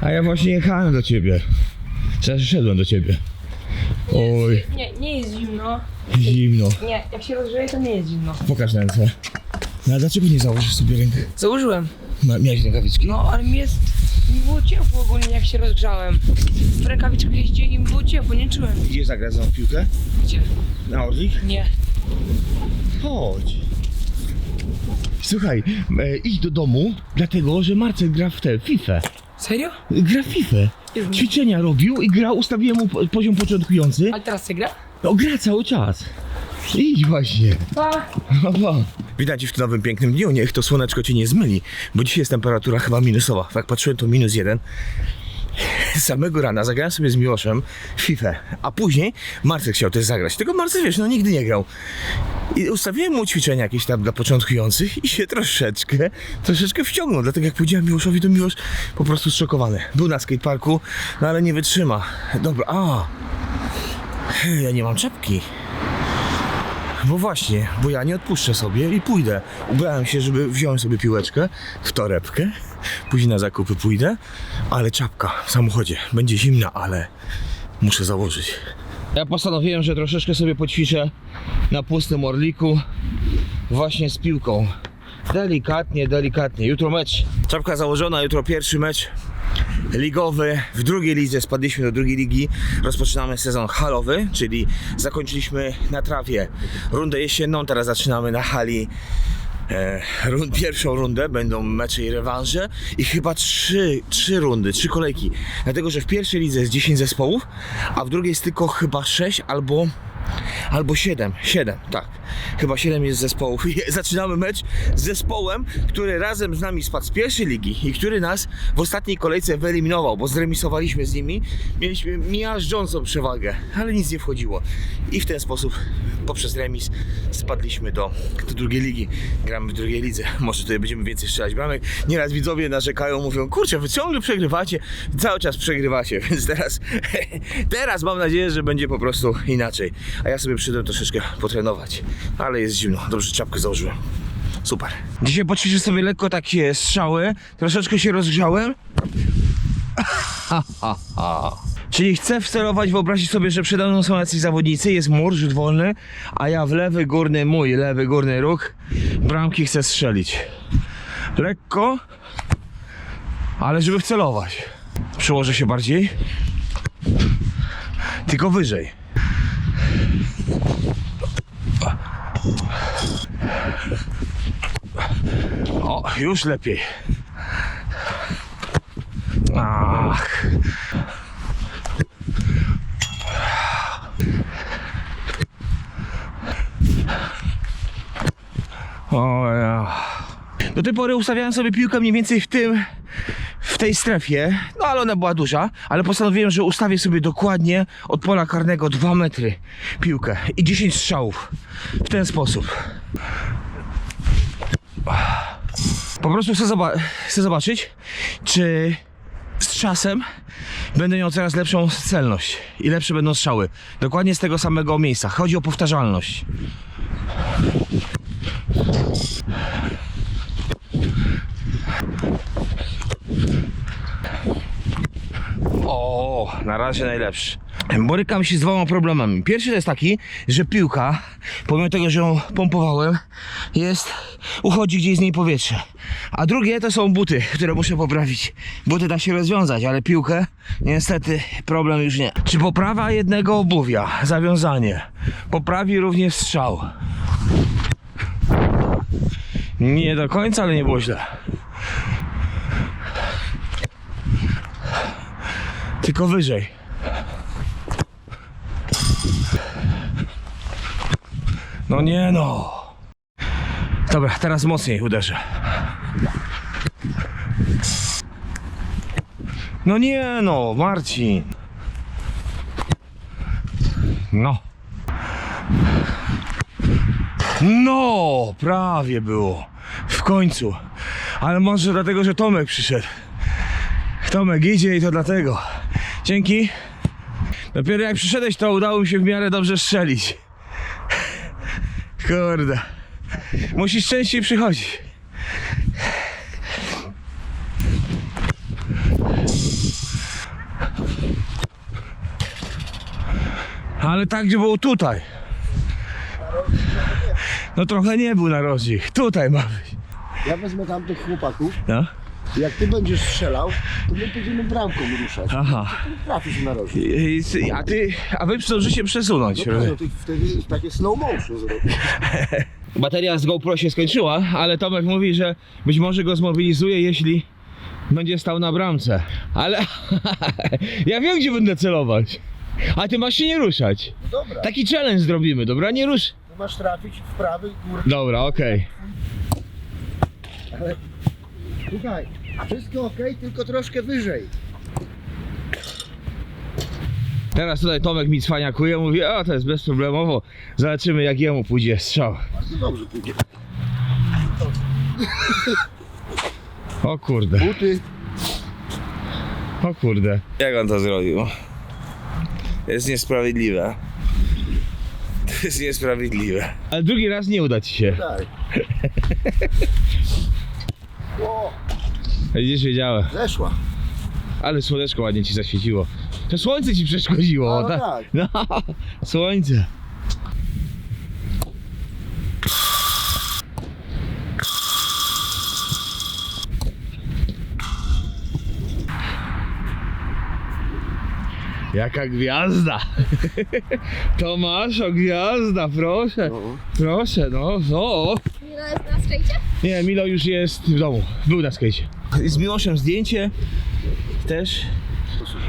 A ja właśnie jechałem do ciebie. Znaczy szedłem do ciebie. Oj, Nie, nie jest zimno. zimno. Nie, jak się rozgrzeje, to nie jest zimno. Pokaż ręce. No a dlaczego nie założysz sobie rękę? Założyłem. Ma, miałeś rękawiczki? No, ale mi jest... Mi było ciepło ogólnie, jak się rozgrzałem. W rękawiczkach jeździłem i mi było ciepło, nie czułem. Idziesz zagrać za piłkę? Gdzie? Na Orlik? Nie. Chodź. Słuchaj, e, idź do domu, dlatego że Marcel gra w tę FIFA. Serio? Gra w FIFA. Ćwiczenia robił i grał, ustawiłem mu po- poziom początkujący. Ale teraz się gra? No gra cały czas. Idź właśnie. Pa! Opa. Witam Cię w tym nowym pięknym dniu. Niech to słoneczko Cię nie zmyli, bo dzisiaj jest temperatura chyba minusowa. Jak patrzyłem, to minus jeden. Samego rana zagrałem sobie z Miłoszem FIFA, a później Marcel chciał też zagrać. Tylko Marcel, wiesz, no nigdy nie grał. I ustawiłem mu ćwiczenia jakieś tam dla początkujących i się troszeczkę, troszeczkę wciągnął. Dlatego jak powiedziałem Miłoszowi, to Miłosz po prostu zszokowany. Był na skateparku, no ale nie wytrzyma. Dobra, a... Ja nie mam czapki. Bo właśnie, bo ja nie odpuszczę sobie i pójdę. Ubrałem się, żeby wziąłem sobie piłeczkę w torebkę, później na zakupy pójdę, ale czapka w samochodzie będzie zimna, ale muszę założyć. Ja postanowiłem, że troszeczkę sobie poćwiczę na pustym orliku właśnie z piłką. Delikatnie, delikatnie. Jutro mecz. Czapka założona, jutro pierwszy mecz ligowy. W drugiej lidze spadliśmy do drugiej ligi. Rozpoczynamy sezon halowy, czyli zakończyliśmy na trawie rundę jesienną, teraz zaczynamy na hali e, run, pierwszą rundę, będą mecze i rewanże i chyba trzy, trzy rundy, trzy kolejki. Dlatego, że w pierwszej lidze jest 10 zespołów, a w drugiej jest tylko chyba 6 albo Albo 7, 7, tak. Chyba 7 jest zespołów. Zaczynamy mecz z zespołem, który razem z nami spadł z pierwszej ligi i który nas w ostatniej kolejce wyeliminował, bo zremisowaliśmy z nimi. Mieliśmy miażdżącą przewagę, ale nic nie wchodziło. I w ten sposób poprzez remis spadliśmy do, do drugiej ligi. Gramy w drugiej lidze. Może tutaj będziemy więcej strzelać bramek. Nieraz widzowie narzekają, mówią, kurczę, wy ciągle przegrywacie, cały czas przegrywacie, więc teraz, teraz mam nadzieję, że będzie po prostu inaczej. A ja sobie przyjdę troszeczkę potrenować, ale jest zimno, dobrze czapkę założyłem. Super. Dzisiaj poćwiczę sobie lekko takie strzały, troszeczkę się rozgrzałem. Czyli chcę wcelować, wyobrazić sobie, że przede mną są jacyś zawodnicy, jest mur, rzut wolny, a ja w lewy górny, mój lewy górny róg bramki chcę strzelić. Lekko, ale żeby wcelować. Przyłożę się bardziej. Tylko wyżej. O, już lepiej. Ach. O ja. Do tej pory ustawiałem sobie piłkę mniej więcej w tym, w tej strefie, no ale ona była duża, ale postanowiłem, że ustawię sobie dokładnie od pola karnego 2 metry piłkę i 10 strzałów w ten sposób. Po prostu chcę, zoba- chcę zobaczyć, czy z czasem będę miał coraz lepszą celność i lepsze będą strzały. Dokładnie z tego samego miejsca. Chodzi o powtarzalność. O, na razie najlepszy. Borykam się z dwoma problemami. Pierwszy to jest taki, że piłka, pomimo tego, że ją pompowałem, jest, uchodzi gdzieś z niej powietrze. A drugie to są buty, które muszę poprawić. Buty da się rozwiązać, ale piłkę niestety problem już nie. Czy poprawa jednego obuwia, zawiązanie, poprawi również strzał? Nie do końca, ale nie było źle. Tylko wyżej. No nie no. Dobra, teraz mocniej uderzę. No nie no, Marcin. No. No, prawie było. W końcu. Ale może dlatego, że Tomek przyszedł. Tomek idzie i to dlatego. Dzięki. Dopiero jak przyszedłeś, to udało mi się w miarę dobrze strzelić. Kurde. Musisz częściej przychodzić. Ale tak, gdzie było tutaj. No trochę nie był na rozdźwięk. Tutaj ma być. Ja wezmę tamtych chłopaków. No. Jak ty będziesz strzelał, to my będziemy bramką ruszać. Aha. To Trafisz na rożę. A ty, a wy zdążycie przesunąć. No, tak, no rozumiem. to wtedy takie slow motion. Bateria z GoPro się skończyła, ale Tomek mówi, że być może go zmobilizuje, jeśli będzie stał na bramce. Ale ja wiem, gdzie będę celować. A ty masz się nie ruszać. No dobra, Taki challenge zrobimy, dobra? Nie rusz. ty masz trafić w prawy gór. Dobra, okej. Ale słuchaj, wszystko ok, tylko troszkę wyżej. Teraz tutaj Tomek mi cwaniakuje, mówi, a to jest bezproblemowo. Zobaczymy, jak jemu pójdzie strzał. Bardzo dobrze pójdzie. O kurde, Buty. o kurde. Jak on to zrobił? Jest niesprawiedliwe. To jest niesprawiedliwe. Ale drugi raz nie uda ci się. Tak. Widzisz, wiedziałem. zeszła. Ale słoneczko ładnie ci zaświeciło. To słońce ci przeszkodziło. No tak? tak. No, słońce. Jaka gwiazda! Tomaszo, gwiazda, proszę, No. proszę, no, no. Milo jest na skejcie? Nie, Milo już jest w domu. Był na skejcie. Z Miłoszem zdjęcie też.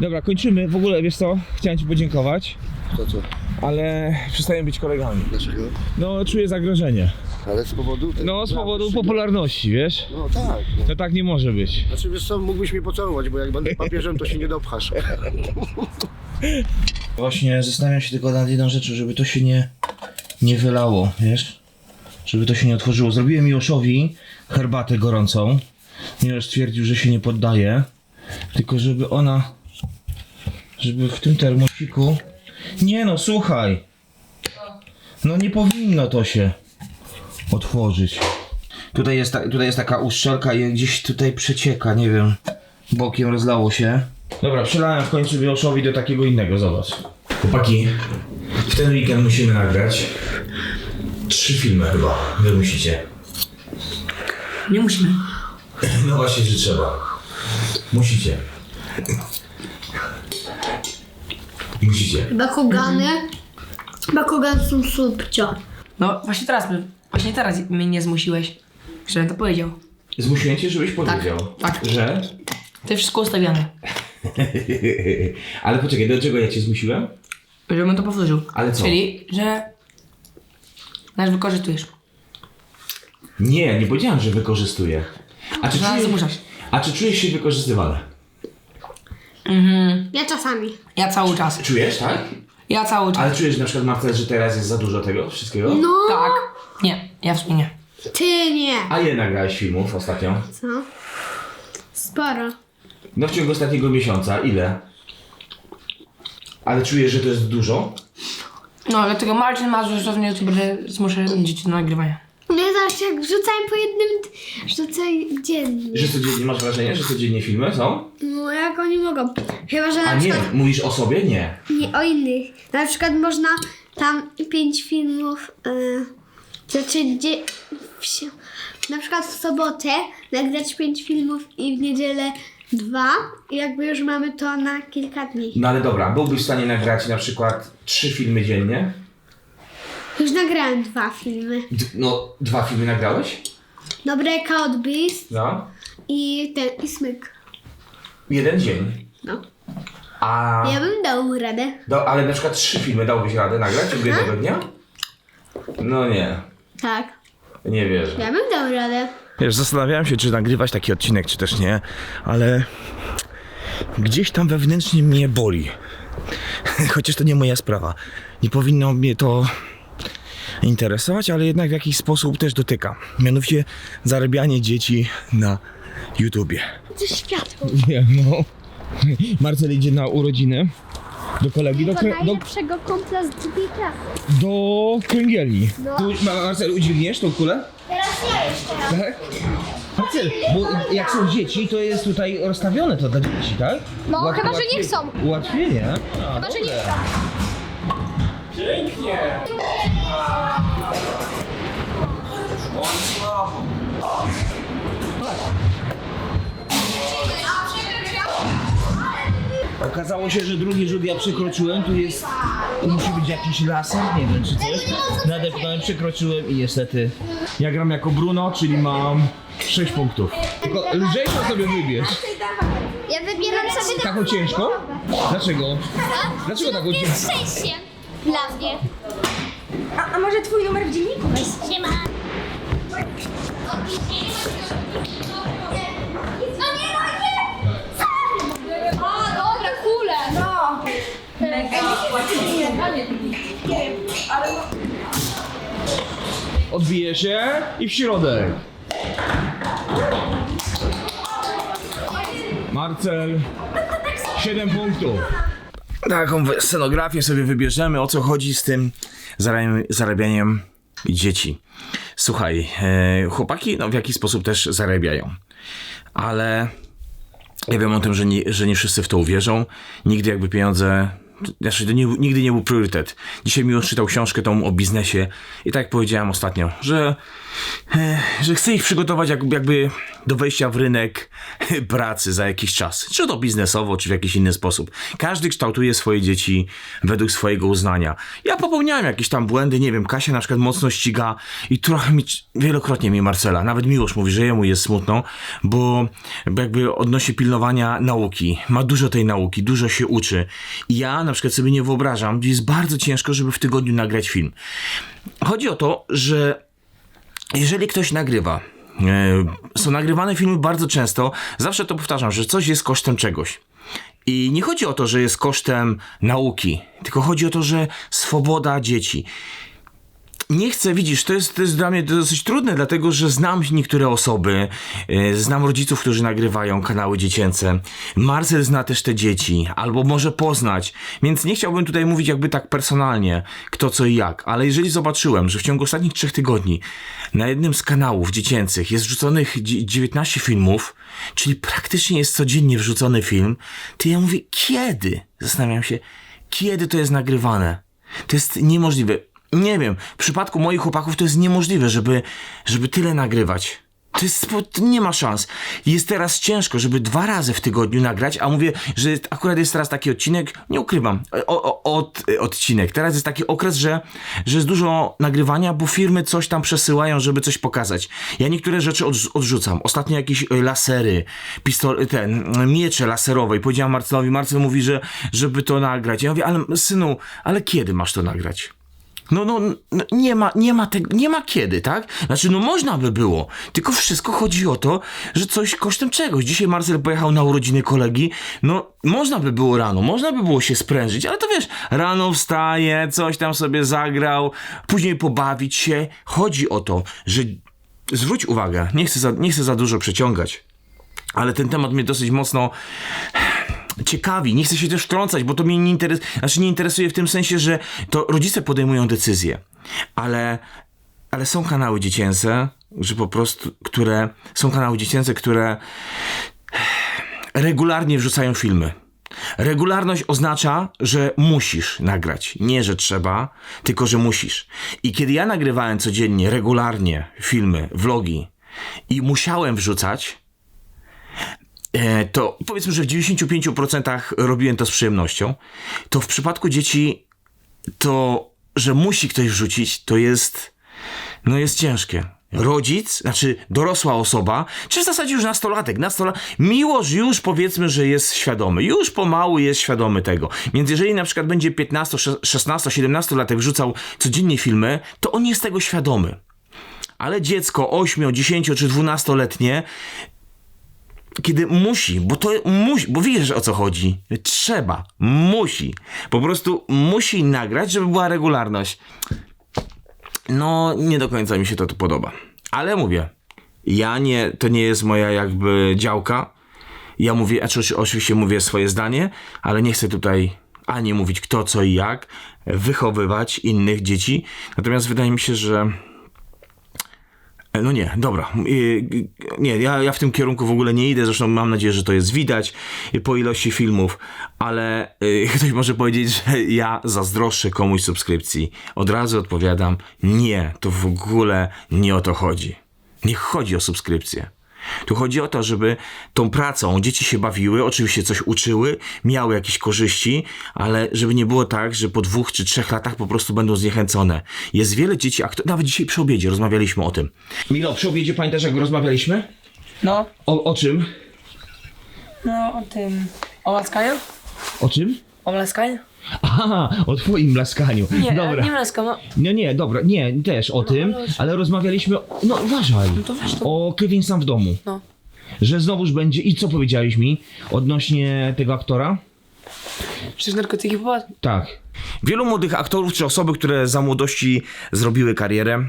Dobra, kończymy. W ogóle, wiesz co, chciałem ci podziękować, To co? ale przestaję być kolegami. Dlaczego? No, czuję zagrożenie. Ale z powodu... No, z powodu popularności, wiesz? No tak. No. To tak nie może być. Znaczy wiesz co, mógłbyś mnie pocałować, bo jak będę papieżem, to się nie dopchasz. Właśnie zastanawiam się tylko nad jedną rzeczą, żeby to się nie, nie wylało, wiesz? Żeby to się nie otworzyło. Zrobiłem Miłoszowi herbatę gorącą. Miłosz stwierdził, że się nie poddaje. Tylko żeby ona... Żeby w tym termosiku... Nie no, słuchaj! No nie powinno to się otworzyć. Tutaj jest, ta, tutaj jest taka uszczelka i gdzieś tutaj przecieka, nie wiem. Bokiem rozlało się. Dobra, przelałem w końcu Miłoszowi do takiego innego, zobacz. Chłopaki, w ten weekend musimy nagrać trzy filmy chyba. Wy musicie. Nie musimy. No właśnie, że trzeba. Musicie. Musicie. Bakugany. Bakugan są subcio. No właśnie teraz, my- właśnie teraz mnie nie zmusiłeś, żebym to powiedział. Zmusiłem cię, żebyś powiedział, tak. że... To jest wszystko ustawione, Ale poczekaj, do czego ja cię zmusiłem? żebym to powtórzył. Ale co? Czyli, że nas wykorzystujesz. Nie, nie powiedziałem, że wykorzystuję. A czy Że nas zmuszasz. A czy czujesz się wykorzystywany? Ja czasami. Ja cały czas. Czujesz, tak? Ja cały czas. Ale czujesz na przykład, Marcel, że teraz jest za dużo tego wszystkiego? No, Tak. Nie, ja w sumie nie. ty nie. A ile nagrałeś filmów ostatnio? Co? Sporo. No w ciągu ostatniego miesiąca, ile? Ale czujesz, że to jest dużo? No, dlatego Marcin ma zostawienie, to będę zmuszę dzieci do nagrywania. No ja zawsze jak rzucałem po jednym, rzucaj dziennie. Że codziennie masz wrażenie, że codziennie filmy są? No jak oni mogą. Chyba, że na A nie, przykład mówisz o sobie? Nie. nie o innych. Na przykład można tam pięć filmów, yy, znaczy dzie, na przykład w sobotę nagrać pięć filmów i w niedzielę dwa i jakby już mamy to na kilka dni. No ale dobra, byłbyś w stanie nagrać na przykład trzy filmy dziennie? Już nagrałem dwa filmy. D- no, dwa filmy nagrałeś? No Breakout Beast No. i ten, i Smyk. Jeden dzień. No. A... Ja bym dał radę. Do, ale na przykład trzy filmy dałbyś radę nagrać w jednego dnia? No nie. Tak. Nie wierzę. Ja bym dał radę. Wiesz, zastanawiałem się, czy nagrywać taki odcinek, czy też nie, ale gdzieś tam wewnętrznie mnie boli. Chociaż to nie moja sprawa. Nie powinno mnie to interesować, ale jednak w jakiś sposób też dotyka. Mianowicie zarabianie dzieci na YouTubie. To światło. Nie, no. Marcel idzie na urodziny do kolegi, do, krę- do, najlepszego kumpla z drugiej klasy. do kręgieli. No. Tu, Ma- Marcel, udźwigniesz tą kulę? Teraz nie jeszcze raz. Tak? Marcel, bo jak są dzieci, to jest tutaj rozstawione to dla dzieci, tak? No, Łat- chyba, że łatwiej- nie chcą. Ułatwienie? A, Chyba, że nie chcą. Okazało się, że drugi rzut ja przekroczyłem, tu jest, tu musi być jakiś laser, nie wiem czy coś. Nadepnąłem, przekroczyłem i niestety ja gram jako Bruno, czyli mam 6 punktów. Tylko lżejszą sobie wybierz. Ja wybieram sobie Taką ciężką? Dlaczego? Dlaczego taką ciężką? szczęście dla mnie. A, a może twój numer w dzienniku? Siema. No. Odbije się i w środek. Marcel, 7 punktów. Taką scenografię sobie wybierzemy, o co chodzi z tym zarabianiem dzieci. Słuchaj, e, chłopaki no, w jakiś sposób też zarabiają, ale ja wiem o tym, że nie, że nie wszyscy w to uwierzą. Nigdy jakby pieniądze. Znaczy, to nie, nigdy nie był priorytet. Dzisiaj Miłosz czytał książkę tą o biznesie i tak jak powiedziałem ostatnio, że, e, że chcę ich przygotować jak, jakby do wejścia w rynek pracy za jakiś czas. Czy to biznesowo, czy w jakiś inny sposób. Każdy kształtuje swoje dzieci według swojego uznania. Ja popełniałem jakieś tam błędy, nie wiem, Kasia na przykład mocno ściga i trochę mi, wielokrotnie mi Marcela, nawet Miłosz mówi, że jemu jest smutno, bo jakby odnosi pilnowania nauki. Ma dużo tej nauki, dużo się uczy. Ja na przykład sobie nie wyobrażam, jest bardzo ciężko, żeby w tygodniu nagrać film. Chodzi o to, że jeżeli ktoś nagrywa, są nagrywane filmy bardzo często, zawsze to powtarzam, że coś jest kosztem czegoś. I nie chodzi o to, że jest kosztem nauki, tylko chodzi o to, że swoboda dzieci. Nie chcę, widzisz, to jest, to jest dla mnie dosyć trudne, dlatego że znam niektóre osoby, e, znam rodziców, którzy nagrywają kanały dziecięce. Marcel zna też te dzieci, albo może poznać, więc nie chciałbym tutaj mówić jakby tak personalnie, kto co i jak, ale jeżeli zobaczyłem, że w ciągu ostatnich trzech tygodni na jednym z kanałów dziecięcych jest wrzuconych dzie- 19 filmów, czyli praktycznie jest codziennie wrzucony film, to ja mówię, kiedy? Zastanawiam się, kiedy to jest nagrywane? To jest niemożliwe. Nie wiem, w przypadku moich chłopaków to jest niemożliwe, żeby, żeby tyle nagrywać. To jest, to nie ma szans. Jest teraz ciężko, żeby dwa razy w tygodniu nagrać, a mówię, że akurat jest teraz taki odcinek, nie ukrywam, o, o, od, odcinek. Teraz jest taki okres, że, że jest dużo nagrywania, bo firmy coś tam przesyłają, żeby coś pokazać. Ja niektóre rzeczy od, odrzucam. Ostatnio jakieś e, lasery, pistol, ten, miecze laserowe i powiedziałem Marcelowi, Marcel mówi, że żeby to nagrać. Ja mówię, ale synu, ale kiedy masz to nagrać? No, no, no, nie ma, nie ma tego, nie ma kiedy, tak? Znaczy, no można by było, tylko wszystko chodzi o to, że coś kosztem czegoś. Dzisiaj Marcel pojechał na urodziny kolegi, no można by było rano, można by było się sprężyć, ale to wiesz, rano wstaje, coś tam sobie zagrał, później pobawić się. Chodzi o to, że zwróć uwagę, nie chcę za, nie chcę za dużo przeciągać, ale ten temat mnie dosyć mocno ciekawi, nie chcę się też wtrącać, bo to mnie nie, interes- znaczy nie interesuje w tym sensie, że to rodzice podejmują decyzje, ale, ale są kanały dziecięce, że po prostu, które, są kanały dziecięce, które regularnie wrzucają filmy. Regularność oznacza, że musisz nagrać. Nie, że trzeba, tylko że musisz. I kiedy ja nagrywałem codziennie, regularnie filmy, vlogi i musiałem wrzucać, to powiedzmy, że w 95% robiłem to z przyjemnością, to w przypadku dzieci to, że musi ktoś wrzucić, to jest, no jest ciężkie. Rodzic, znaczy dorosła osoba, czy w zasadzie już nastolatek, nastola... Miłość już powiedzmy, że jest świadomy, już pomału jest świadomy tego. Więc jeżeli na przykład będzie 15, 16, 17 latek wrzucał codziennie filmy, to on jest tego świadomy. Ale dziecko 8, 10 czy 12-letnie kiedy musi, bo to musi, bo wiesz o co chodzi. Trzeba, musi. Po prostu musi nagrać, żeby była regularność. No, nie do końca mi się to, to podoba. Ale mówię, ja nie, to nie jest moja jakby działka. Ja mówię, oczywiście mówię swoje zdanie, ale nie chcę tutaj ani mówić kto, co i jak, wychowywać innych dzieci. Natomiast wydaje mi się, że No nie, dobra. Nie, ja, ja w tym kierunku w ogóle nie idę, zresztą mam nadzieję, że to jest widać y, po ilości filmów, ale y, ktoś może powiedzieć, że ja zazdroszczę komuś subskrypcji. Od razu odpowiadam, nie, to w ogóle nie o to chodzi. Nie chodzi o subskrypcję. Tu chodzi o to, żeby tą pracą dzieci się bawiły, oczywiście coś uczyły, miały jakieś korzyści, ale żeby nie było tak, że po dwóch czy trzech latach po prostu będą zniechęcone. Jest wiele dzieci, a kto, nawet dzisiaj przy obiedzie rozmawialiśmy o tym. Milo, przy obiedzie pamiętasz jak rozmawialiśmy? No, O, o czym? no o tym. O laskaniu? O czym? O laskaniu? Aha, o twoim laskaniu. Nie, dobra. nie laskam, no. Nie, nie, dobra, nie, też o tym, ale- ale rozmawialiśmy, o- no uważaj, to weź to. o Kevin sam w domu. No. Że znowuż będzie, i co powiedziałeś mi odnośnie tego aktora? Przecież narkotyki popadł. Tak. Wielu młodych aktorów czy osoby, które za młodości zrobiły karierę,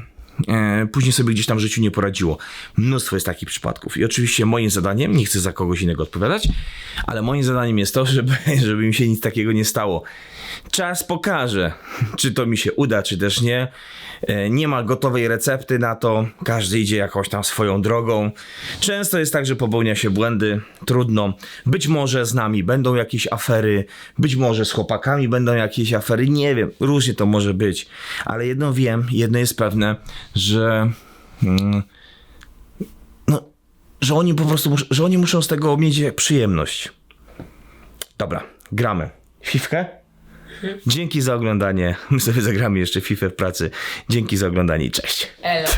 później sobie gdzieś tam w życiu nie poradziło. Mnóstwo jest takich przypadków. I oczywiście moim zadaniem, nie chcę za kogoś innego odpowiadać, ale moim zadaniem jest to, żeby, żeby mi się nic takiego nie stało. Czas pokaże, czy to mi się uda, czy też nie. E, Nie ma gotowej recepty na to, każdy idzie jakąś tam swoją drogą. Często jest tak, że popełnia się błędy, trudno. Być może z nami będą jakieś afery, być może z chłopakami będą jakieś afery, nie wiem, różnie to może być. Ale jedno wiem, jedno jest pewne, że. Mm, no, że oni po prostu że oni muszą z tego mieć przyjemność. Dobra, gramy. Fifkę? Dzięki za oglądanie. My sobie zagramy jeszcze FIFA w pracy. Dzięki za oglądanie i cześć. Elo.